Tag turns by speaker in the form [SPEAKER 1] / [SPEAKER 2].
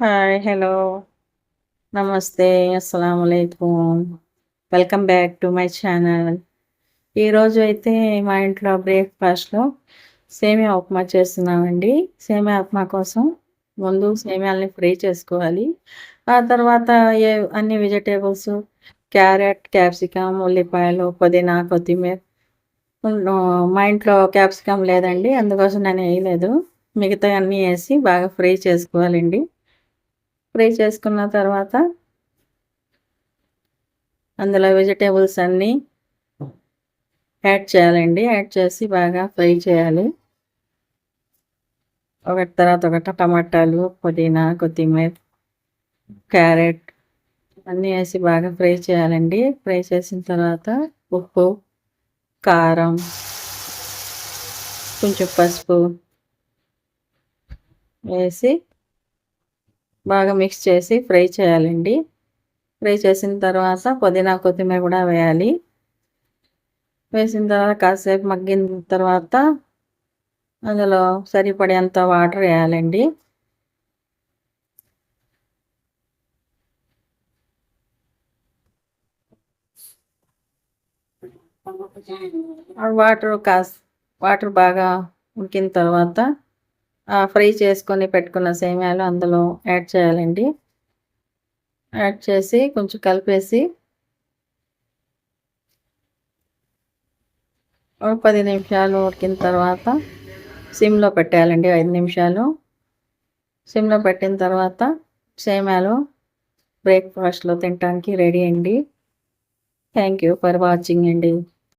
[SPEAKER 1] Hi hello నమస్తే అస్సలం welcome back to my channel ఈరోజు అయితే మా ఇంట్లో బ్రేక్ఫాస్ట్లో సేమియా ఉప్మా చేస్తున్నామండి. సేమియా ఉప్మా కోసం ముందు సేమియాలని ఫ్రై చేసుకోవాలి. ఆ తర్వాత ఏ అన్ని వెజిటేబుల్స్ క్యారెట్ క్యాప్సికమ్ ఉల్లిపాయలు పుదీనా కొత్తిమీర. మా ఇంట్లో క్యాప్సికమ్ లేదండి అందుకోసం నేను వేయలేదు. మిగతా అన్నీ వేసి బాగా ఫ్రై చేసుకోవాలండి. ఫ్రై చేసుకున్న తర్వాత అందులో వెజిటేబుల్స్ అన్నీ యాడ్ చేయాలండి. యాడ్ చేసి బాగా ఫ్రై చేయాలి. ఒకటి తర్వాత ఒకటి టమాటాలు పుదీనా కొత్తిమీర క్యారెట్ అన్నీ వేసి బాగా ఫ్రై చేయాలండి. ఫ్రై చేసిన తర్వాత ఉప్పు కారం కొంచెం పసుపు వేసి బాగా మిక్స్ చేసి ఫ్రై చేయాలండి. ఫ్రై చేసిన తర్వాత పుదీనా కొత్తిమీర కూడా వేయాలి. వేసిన తర్వాత కాసేపు మగ్గిన తర్వాత అందులో సరిపడేంత వాటర్ వేయాలండి. వాటర్ కాస్ వాటర్ బాగా ఉడికిన తర్వాత ఫ్రై చేసుకొని పెట్టుకున్న సేమ్యాలు అందులో యాడ్ చేయాలండి. యాడ్ చేసి కొంచెం కలిపేసి ఒక పది నిమిషాలు ఉడికిన తర్వాత సిమ్లో పెట్టాలండి ఐదు నిమిషాలు. సిమ్లో పెట్టిన తర్వాత సేమ్యాలు బ్రేక్ఫాస్ట్లో తినడానికి రెడీ అండి. థ్యాంక్ యూ ఫర్ వాచింగ్ అండి.